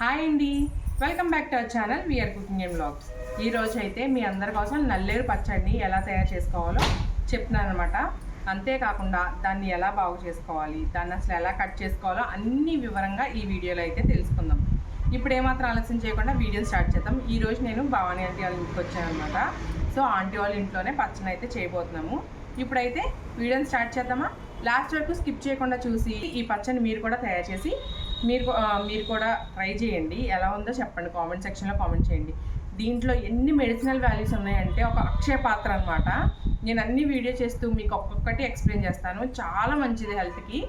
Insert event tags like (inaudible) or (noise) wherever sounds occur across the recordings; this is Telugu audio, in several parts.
హాయ్ అండి. Welcome back to our channel VR cooking and blogs ఈ రోజు అయితే మీ అందరి కోసం నల్లేరు పచ్చడిని ఎలా తయారు చేసుకోవాలో చెప్తున్నాను అనమాట అంతేకాకుండా దాన్ని ఎలా బాగు చేసుకోవాలి దాన్ని అసలు ఎలా కట్ చేసుకోవాలో అన్ని వివరంగా ఈ వీడియోలో అయితే తెలుసుకుందాం. ఇప్పుడు ఏమాత్రం ఆలస్యం చేయకుండా వీడియో స్టార్ట్ చేద్దాం. ఈ రోజు నేను భవానీ ఆంటీ వాళ్ళ ఇంటికి వచ్చాను అనమాట సో ఆంటీ వాళ్ళ ఇంట్లోనే పచ్చడి అయితే చేయబోతున్నాము. ఇప్పుడైతే వీడియోని స్టార్ట్ చేద్దామా? లాస్ట్ వరకు స్కిప్ చేయకుండా చూసి ఈ పచ్చని మీరు కూడా తయారు చేసి మీరు మీరు కూడా ట్రై చేయండి. ఎలా ఉందో చెప్పండి. కామెంట్ సెక్షన్లో కామెంట్ చేయండి. దీంట్లో ఎన్ని మెడిసినల్ వాల్యూస్ ఉన్నాయంటే ఒక అక్షయ పాత్ర అనమాట నేను అన్ని వీడియో చేస్తూ మీకు ఒక్కొక్కటి ఎక్స్ప్లెయిన్ చేస్తాను. చాలా మంచిది హెల్త్కి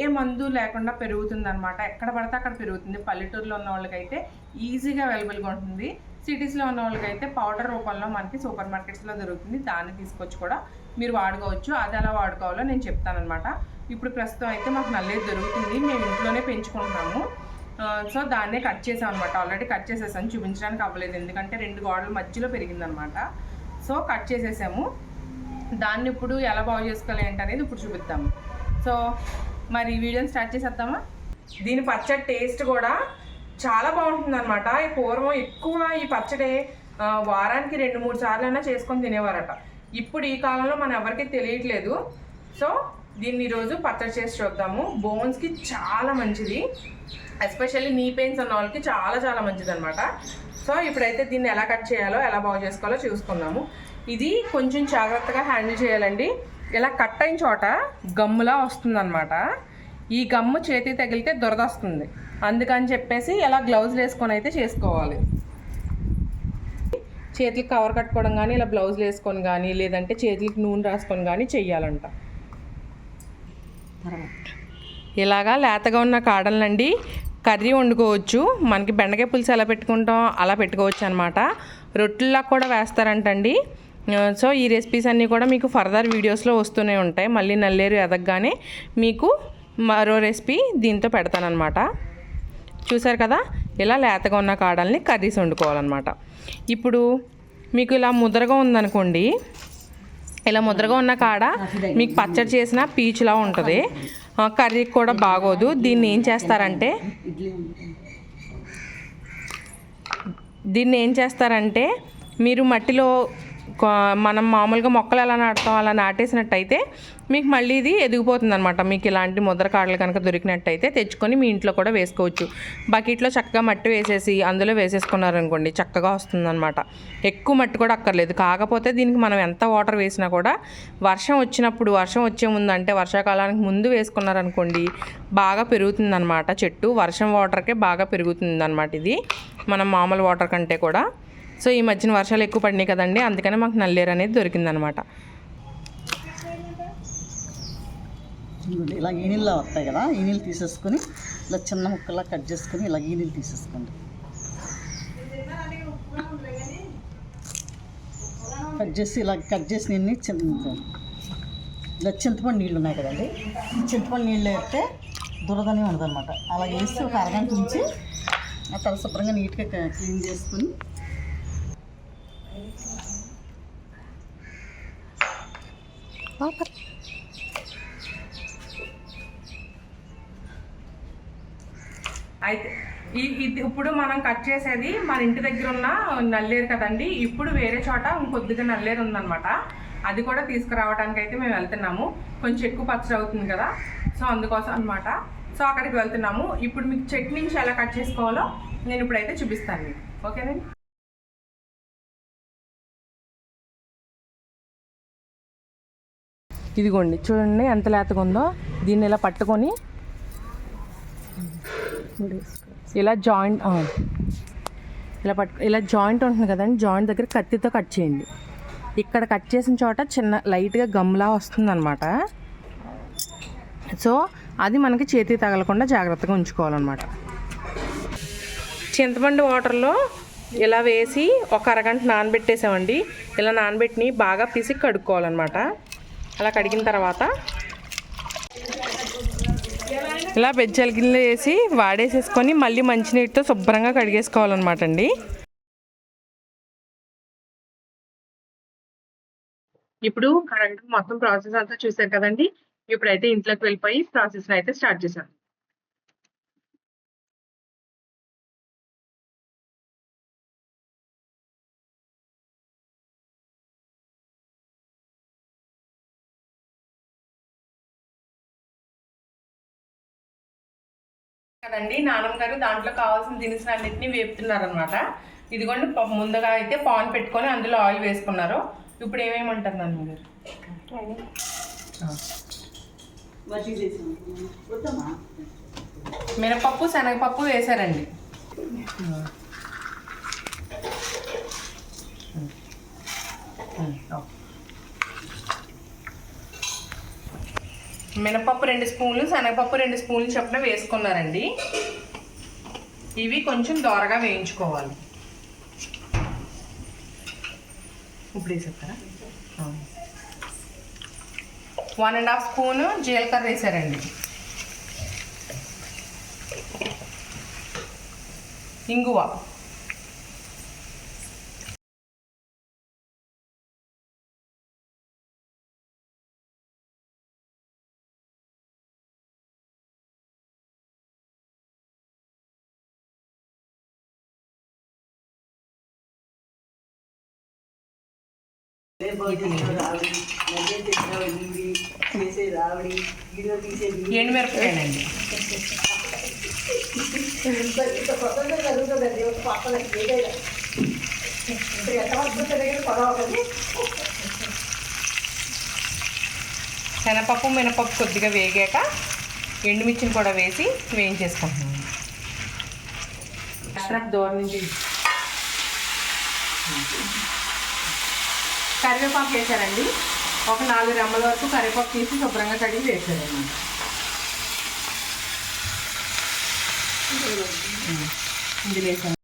ఏ మందు లేకుండా పెరుగుతుంది అనమాట ఎక్కడ పడితే అక్కడ పెరుగుతుంది. పల్లెటూరులో ఉన్న వాళ్ళకైతే ఈజీగా అవైలబుల్గా ఉంటుంది. సిటీస్లో ఉన్న వాళ్ళకైతే పౌడర్ రూపంలో మనకి సూపర్ మార్కెట్స్లో దొరుకుతుంది. దాన్ని తీసుకొచ్చి కూడా మీరు వాడుకోవచ్చు అది ఎలా వాడుకోవాలో నేను చెప్తానమాట ఇప్పుడు ప్రస్తుతం అయితే మాకు నల్లేరు దొరుకుతుంది మేము ఇంట్లోనే పెంచుకుంటున్నాము. సో దాన్నే కట్ చేసాం అనమాట ఆల్రెడీ కట్ చేసేసాను చూపించడానికి అవ్వలేదు. ఎందుకంటే రెండు గోడల మధ్యలో పెరిగిందనమాట సో కట్ చేసేసాము. దాన్ని ఇప్పుడు ఎలా బాగు చేసుకోవాలి ఏంటనేది ఇప్పుడు చూపిద్దాము సో మరి వీడియోని స్టార్ట్ చేసేద్దామా? దీని పచ్చడి టేస్ట్ కూడా చాలా బాగుంటుంది అనమాట ఈ పూర్వం ఎక్కువ ఈ పచ్చడి వారానికి రెండు మూడు సార్లు అయినా చేసుకొని తినేవారట. ఇప్పుడు ఈ కాలంలో మనం ఎవరికి తెలియట్లేదు. సో దీన్ని ఈరోజు పచ్చడి చేసి చూద్దాము. బోన్స్కి చాలా మంచిది. ఎస్పెషల్లీ నీ పెయిన్స్ ఉన్న వాళ్ళకి చాలా చాలా మంచిది అనమాట సో ఇప్పుడైతే దీన్ని ఎలా కట్ చేయాలో ఎలా బాగు చేసుకోవాలో చూసుకుందాము. ఇది కొంచెం జాగ్రత్తగా హ్యాండిల్ చేయాలండి. ఇలా కట్ అయిన చోట గమ్ములా వస్తుందన్నమాట. ఈ గమ్ము చేతి తగిలితే దొరద వస్తుంది. అందుకని చెప్పేసి ఇలా గ్లౌజ్ వేసుకొని అయితే చేసుకోవాలి. చేతులకు కవర్ కట్టుకోవడం కానీ ఇలా బ్లౌజ్ వేసుకొని కానీ లేదంటే చేతులకు నూనె రాసుకొని కానీ చెయ్యాలంట. ఇలాగా లేతగా ఉన్న కాడలనండి కర్రీ వండుకోవచ్చు. మనకి బెండకాయ పులుసు ఎలా పెట్టుకుంటాం అలా పెట్టుకోవచ్చు అనమాట రొట్టెల్లా కూడా వేస్తారంటండి. సో ఈ రెసిపీస్ అన్నీ కూడా మీకు ఫర్దర్ వీడియోస్లో వస్తూనే ఉంటాయి. మళ్ళీ నల్లేరు ఎదగగానే మీకు మరో రెసిపీ దీంతో పెడతానమాట చూసారు కదా? ఇలా లేతగా ఉన్న కాడల్ని కర్రీస్ వండుకోవాలన్నమాట. ఇప్పుడు మీకు ఇలా ముద్రగా ఉందనుకోండి ఇలా ముద్రగా ఉన్న కాడ మీకు పచ్చడి చేసిన పీచులా ఉంటుంది. కర్రీ కర్రీకి కూడా బాగోదు. దీన్ని ఏం చేస్తారంటే దీన్ని ఏం చేస్తారంటే మీరు మట్టిలో మనం మామూలుగా మొక్కలు ఎలా నాటుతాం అలా నాటేసినట్టయితే మీకు మళ్ళీ ఇది ఎదిగిపోతుంది అనమాట మీకు ఇలాంటి ముద్ర కాడలు కనుక దొరికినట్టయితే తెచ్చుకొని మీ ఇంట్లో కూడా వేసుకోవచ్చు. బకెట్లో చక్కగా మట్టి వేసేసి అందులో వేసేసుకున్నారనుకోండి చక్కగా వస్తుందన్నమాట. ఎక్కువ మట్టి కూడా అక్కర్లేదు. కాకపోతే దీనికి మనం ఎంత వాటర్ వేసినా కూడా వర్షం వచ్చినప్పుడు వర్షం వచ్చే ముందు అంటే వర్షాకాలానికి ముందు వేసుకున్నారనుకోండి బాగా పెరుగుతుందన్నమాట చెట్టు. వర్షం వాటర్కే బాగా పెరుగుతుందన్నమాట ఇది. మనం మామూలు వాటర్ కంటే కూడా. సో ఈ మధ్యన వర్షాలు ఎక్కువ పడినాయి కదండి. అందుకనే మాకు నల్లేరు అనేది దొరికిందనమాట ఇలా ఇలా ఈనీళ్ళ వస్తాయి కదా ఈనీళ్ళు తీసేసుకొని ఇలా చిన్న ముక్కలా కట్ చేసుకొని ఇలా ఈనీళ్ళు తీసేసుకోండి. కట్ చేసి ఇలా కట్ చేసి నిన్ని చిన్న ఇలా చింతపండు నీళ్ళు ఉన్నాయి కదండి. చింతపండు నీళ్ళు వేస్తే దురదని ఉండదన్నమాట. అలా వేసి ఒక అరగంట ఉంచి ఆ తల శుభ్రంగా నీట్గా క్లీన్ క్లీన్ చేసుకొని అయితే ఈ ఇది ఇప్పుడు మనం కట్ చేసేది మన ఇంటి దగ్గర ఉన్న నల్లేరు కదండి. ఇప్పుడు వేరే చోట ఇంకొద్దిగా నల్లేరు ఉందన్నమాట. అది కూడా తీసుకురావడానికి అయితే మేము వెళ్తున్నాము. కొంచెం ఎక్కువ పచ్చడి అవుతుంది కదా. సో అందుకోసం అన్నమాట. సో అక్కడికి వెళ్తున్నాము. ఇప్పుడు మీకు చెట్టు నుంచి ఎలా కట్ చేసుకోవాలో నేను ఇప్పుడైతే చూపిస్తాను మీకు. ఓకేనండి ఇదిగోండి చూడండి ఎంత లేతగా ఉందో. దీన్ని ఇలా పట్టుకొని ఇలా జాయింట్ ఇలా పట్టు ఇలా జాయింట్ ఉంటుంది కదండి జాయింట్ దగ్గర కత్తితో కట్ చేయండి. ఇక్కడ కట్ చేసిన చోట చిన్న లైట్గా గమ్లా వస్తుందన్నమాట. సో అది మనకి చేతికి తగలకుండా జాగ్రత్తగా ఉంచుకోవాలన్నమాట. చింతపండు వాటర్లో ఇలా వేసి ఒక అరగంట నానబెట్టేసామండి. ఇలా నానబెట్టిని బాగా పిసికి కడుక్కోవాలన్నమాట. అలా కడిగిన తర్వాత ఇలా బెజ్జల గిన్నెలు వేసి వాడేసేసుకొని మళ్ళీ మంచినీటితో శుభ్రంగా కడిగేసుకోవాలన్నమాట అండి. ఇప్పుడు కరెంట్ మొత్తం ప్రాసెస్ అంతా చూసారు కదండి. ఇప్పుడైతే ఇంట్లోకి వెళ్ళిపోయి ప్రాసెస్ అయితే స్టార్ట్ చేశాను. కదండి. నానమ్మ గారు దాంట్లో కావాల్సిన దినుసులు అన్నింటినీ వేపుతున్నారు అనమాట ఇదిగోండి ముందుగా అయితే పాన్ పెట్టుకొని అందులో ఆయిల్ వేసుకున్నారు. ఇప్పుడు ఏమేమంటారు నాన్నమ్మ గారు? మినపప్పు శనగపప్పు వేశారండి. మినపప్పు రెండు స్పూన్లు శనగపప్పు రెండు స్పూన్లు చొప్పున వేసుకున్నారండి. ఇవి కొంచెం దోరగా వేయించుకోవాలి. ఇప్పుడు వేసేస్తారా? వన్ అండ్ హాఫ్ స్పూను జీలకర్ర వేసారండి. ఇంగువ. ఎండుమిరపకాయనండి శనపప్పు మినపప్పు కొద్దిగా వేగాక ఎండుమిర్చిని కూడా వేసి వేయించేసుకుంటున్నాను దూరం నుంచి కరివేపాకు వేసారండి ఒక నాలుగు రెమ్మల వరకు కరివేపాకు తీసి శుభ్రంగా కడిగి వేసారండి ఇందులో వేసాను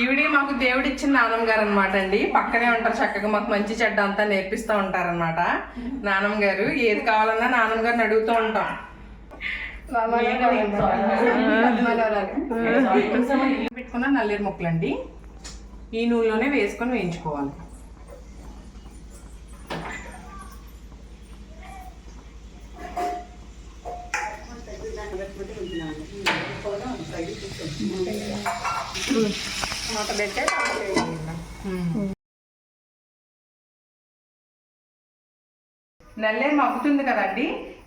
ఈవిడి మాకు దేవుడు ఇచ్చిన నానమ్మ గారు అనమాట అండి పక్కనే ఉంటారు చక్కగా మాకు మంచి చెడ్డ అంతా నేర్పిస్తూ ఉంటారన్నమాట. నానమ్మ గారు ఏది కావాలన్నా నానమ్మ గారిని అడుగుతూ ఉంటాం. పెట్టుకున్న నల్లేరు ముక్కలండి. ఈ నూనెలోనే వేసుకొని వేయించుకోవాలి. నల్లేరు మగ్గుతుంది కదండి.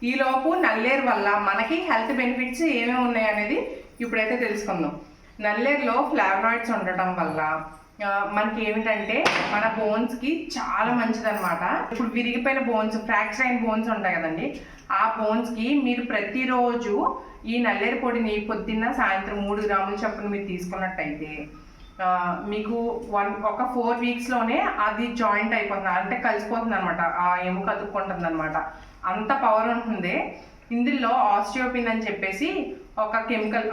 ఈ లోపు నల్లేరు వల్ల మనకి హెల్త్ బెనిఫిట్స్ ఏమేమి ఉన్నాయి అనేది ఇప్పుడైతే తెలుసుకుందాం. నల్లేరులో ఫ్లావనాయిడ్స్ ఉండటం వల్ల మనకి ఏమిటంటే మన బోన్స్కి చాలా మంచిదనమాట ఇప్పుడు విరిగిపోయిన బోన్స్ ఫ్రాక్చర్ అయిన బోన్స్ ఉంటాయి కదండి. ఆ బోన్స్కి మీరు ప్రతిరోజు ఈ నల్లేరు పొడిని పొద్దున్న సాయంత్రం మూడు గ్రాముల చొప్పున మీరు తీసుకున్నట్టయితే మీకు వన్ ఒక ఫోర్ వీక్స్లోనే అది జాయింట్ అయిపోతుంది. అంటే కలిసిపోతుంది అనమాట ఆ ఎముక అతుక్కుంటుంది అనమాట అంత పవర్ ఉంటుంది. ఇందులో ఆస్టియోపిన్ అని చెప్పేసి ఒక కెమికల్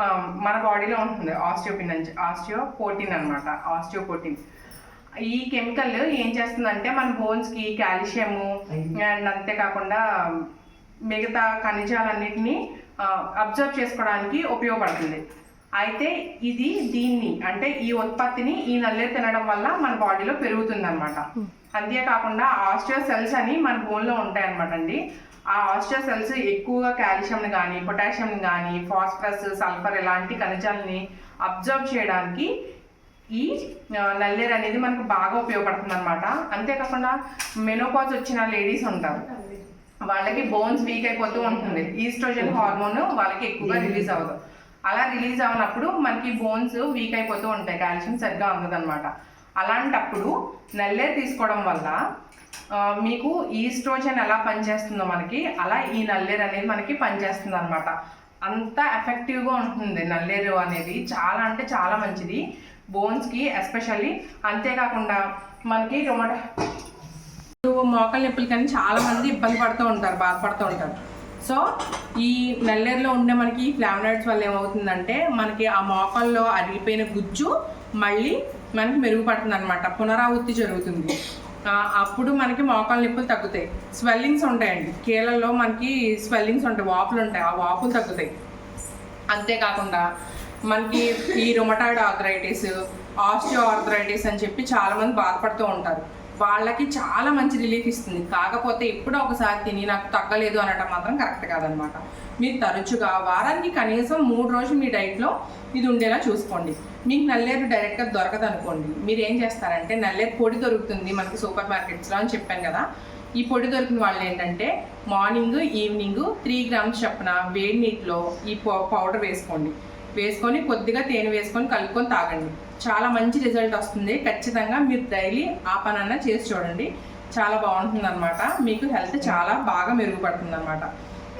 మన బాడీలో ఉంటుంది. ఆస్టియోపిన్ అని ఆస్టియోపోటిన్ అనమాట ఆస్టియోపోటిన్ ఈ కెమికల్ ఏం చేస్తుందంటే మన బోన్స్కి కాల్షియము అండ్ అంతేకాకుండా మిగతా ఖనిజాలన్నిటినీ అబ్జర్వ్ చేసుకోవడానికి ఉపయోగపడుతుంది. అయితే ఇది దీన్ని అంటే ఈ ఉత్పత్తిని ఈ నల్లేరు తినడం వల్ల మన బాడీలో పెరుగుతుంది అనమాట అంతేకాకుండా ఆస్టియో సెల్స్ అని మన బోన్లో ఉంటాయి అనమాట అండి. ఆ ఆస్టియో సెల్స్ ఎక్కువగా కాల్షియంని కానీ పొటాషియంని కానీ ఫాస్ఫరస్ సల్ఫర్ ఇలాంటి ఖనిజాలని అబ్జర్వ్ చేయడానికి ఈ నల్లేరు అనేది మనకు బాగా ఉపయోగపడుతుంది అనమాట అంతేకాకుండా మెనోపాజ్ వచ్చిన లేడీస్ ఉంటారు. వాళ్ళకి బోన్స్ వీక్ అయిపోతూ ఉంటుంది. ఈస్ట్రోజన్ హార్మోన్ వాళ్ళకి ఎక్కువగా రిలీజ్ అవ్వదు. అలా రిలీజ్ అవునప్పుడు మనకి బోన్స్ వీక్ అయిపోతూ ఉంటాయి. కాల్షియం సరిగ్గా ఉండదన్నమాట అలాంటప్పుడు నల్లేరు తీసుకోవడం వల్ల మీకు ఈస్ట్రోజన్ ఎలా పనిచేస్తుందో మనకి అలా ఈ నల్లేరు అనేది మనకి పనిచేస్తుంది అనమాట అంత ఎఫెక్టివ్గా ఉంటుంది నల్లేరు అనేది. చాలా అంటే చాలా మంచిది. బోన్స్కి ఎస్పెషల్లీ అంతేకాకుండా మనకి రొమట మోకాల నొప్పులు కానీ చాలామంది ఇబ్బంది పడుతూ ఉంటారు బాధపడుతూ ఉంటారు. సో ఈ నల్లేరులో ఉండే మనకి ఫ్లావనాయిడ్స్ వల్ల ఏమవుతుందంటే మనకి ఆ మోకాల్లో అరిగిపోయిన గుజ్జు మళ్ళీ మనకి మెరుగుపడుతుంది అనమాట పునరావృత్తి జరుగుతుంది. అప్పుడు మనకి మోకాల నొప్పులు తగ్గుతాయి. స్వెల్లింగ్స్ ఉంటాయండి. కీళ్ళల్లో మనకి స్వెల్లింగ్స్ ఉంటాయి వాపులు ఉంటాయి. ఆ వాపులు తగ్గుతాయి. అంతేకాకుండా మనకి ఈ రొమటాయిడ్ ఆర్థరైటిస్ ఆస్టియో ఆర్థరైటిస్ అని చెప్పి చాలామంది బాధపడుతూ ఉంటారు. వాళ్ళకి చాలా మంచి రిలీఫ్ ఇస్తుంది. కాకపోతే ఎప్పుడో ఒకసారి తిని నాకు తగ్గలేదు అనటం మాత్రం కరెక్ట్ కాదనమాట. మీరు తరచుగా వారానికి కనీసం మూడు రోజులు మీ డైట్లో ఇది ఉండేలా చూసుకోండి. మీకు నల్లేరు డైరెక్ట్గా దొరకదు అనుకోండి. మీరు ఏం చేస్తారంటే నల్లేరు పొడి దొరుకుతుంది మనకి సూపర్ మార్కెట్స్లో అని చెప్పాను కదా. ఈ పొడి దొరికిన వాళ్ళు ఏంటంటే మార్నింగ్ ఈవినింగ్ త్రీ గ్రామ్స్ చప్పున వేడి నీటిలో ఈ పౌ- పౌడర్ వేసుకోండి. వేసుకొని కొద్దిగా తేనె వేసుకొని కలుపుకొని తాగండి. చాలా మంచి రిజల్ట్ వస్తుంది. ఖచ్చితంగా మీరు డైలీ ఆ పనన్నా చేసి చూడండి. చాలా బాగుంటుంది అనమాట మీకు హెల్త్ చాలా బాగా మెరుగుపడుతుంది అనమాట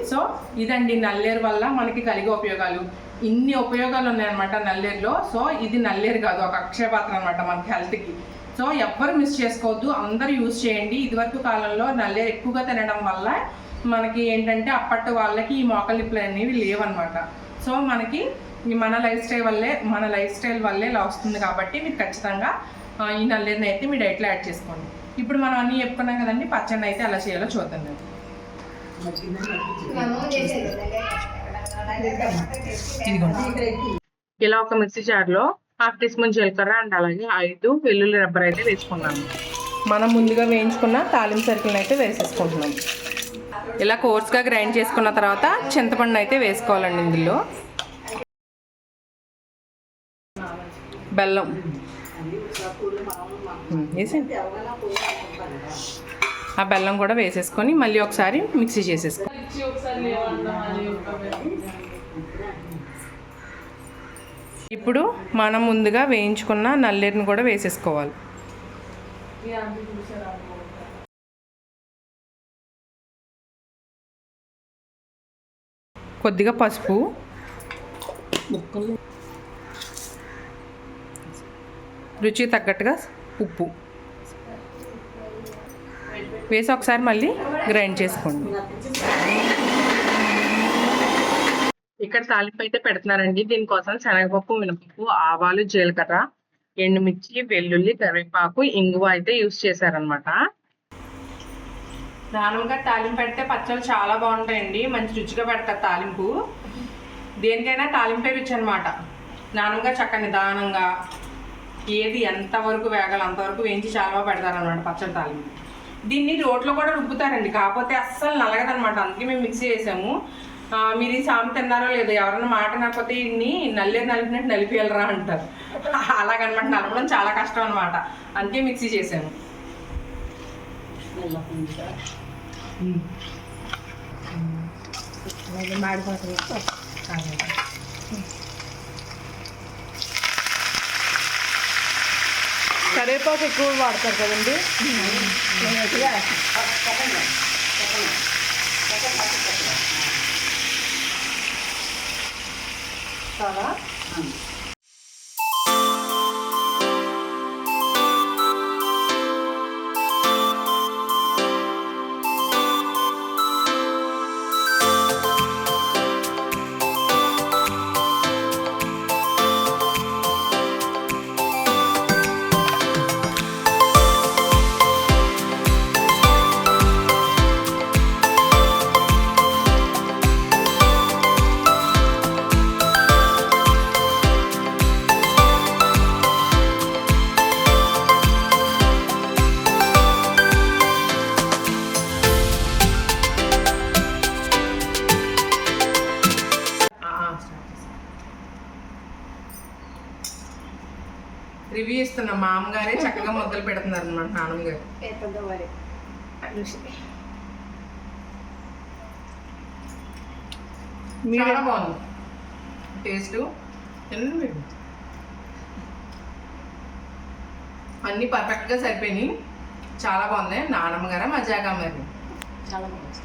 సో ఇదండి నల్లేరు వల్ల మనకి కలిగే ఉపయోగాలు. ఇన్ని ఉపయోగాలు ఉన్నాయన్నమాట నల్లేరులో. సో ఇది నల్లేరు కాదు ఒక అక్షయపాత్ర అనమాట మనకి హెల్త్కి. సో ఎవ్వరు మిస్ చేసుకోవద్దు. అందరూ యూజ్ చేయండి. ఇదివరకు కాలంలో నల్లేరు ఎక్కువగా తినడం వల్ల మనకి ఏంటంటే అప్పటి వాళ్ళకి ఈ మోకలిప్పులు నిప్పులు అనేవి లేవన్నమాట. సో మనకి మన లైఫ్ స్టైల్ వల్లే మన లైఫ్ స్టైల్ వల్లే లా వస్తుంది కాబట్టి మీరు ఖచ్చితంగా ఈ నల్లేరుని అయితే మీ డైట్లో యాడ్ చేసుకోండి. ఇప్పుడు మనం అన్నీ చెప్పుకున్నాం కదండి పచ్చడి అయితే అలా చేయాలో చూద్దాం నేను ఇలా ఒక మిక్సీ జార్లో హాఫ్ టీ స్పూన్ జీలకర్ర అండ్ అలాగే ఐదు వెల్లుల్లి రబ్బర్ అయితే వేసుకున్నాను మనం ముందుగా వేయించుకున్న తాలింపు సరుకులను అయితే వేసేసుకుంటున్నాం ఇలా కోర్స్గా గ్రైండ్ చేసుకున్న తర్వాత చింతపండు అయితే వేసుకోవాలండి ఇందులో. బెల్లం. వేసేయండి ఆ బెల్లం కూడా వేసేసుకొని మళ్ళీ ఒకసారి మిక్సీ చేసేసుకో. ఇప్పుడు మనం ముందుగా వేయించుకున్న నల్లేరుని కూడా వేసేసుకోవాలి. కొద్దిగా పసుపు ముక్కలు రుచి తగ్గట్టుగా ఉప్పు. వేసి ఒకసారి మళ్ళీ గ్రైండ్ చేసుకోండి. ఇక్కడ తాలింపు అయితే పెడుతున్నారండి. దీనికోసం శనగపప్పు మినపప్పు ఆవాలు జీలకర్ర ఎండుమిర్చి వెల్లుల్లి కరివేపాకు ఇంగువ అయితే యూస్ చేశారనమాట నార్మల్గా తాలింపు పెడితే పచ్చళ్ళు చాలా బాగుంటాయండి. మంచి రుచిగా పెడతారు తాలింపు. దేనికైనా తాలింపే రుచి అనమాట నార్మల్గా చక్క నిదానంగా ఏది ఎంతవరకు వేగాలి అంతవరకు వేయించి చాలా బాగా పెడతారనమాట పచ్చడి తాలింపు. దీన్ని రోట్లో కూడా రుబ్బుతారండి. కాకపోతే అస్సలు నలగదనమాట అందుకే మేము మిక్సీ చేసాము. మీరు ఈ సామెత తిన్నారో లేదో ఎవరన్నా మాట నలకపోతే ఇన్ని నల్లేరు నలిపినట్టు నలిపేయాలరా అంటారు. (laughs) అలాగనమాట నలపడం చాలా కష్టం అనమాట అందుకే మిక్సీ చేసాము. కరివేపాకు ఎక్కువ వాడతారు కదండి చాలా రివ్యూ ఇస్తున్నా మా అమ్మగారే చక్కగా మొదలు పెడుతున్నారు అనమాట నాన్నమ్మ గారు. చాలా బాగుంది. టేస్ట్ అన్నీ పర్ఫెక్ట్గా సరిపోయినాయి. చాలా బాగుంది. నానమ్మ గారా మజాగా మరి. చాలా బాగుంది.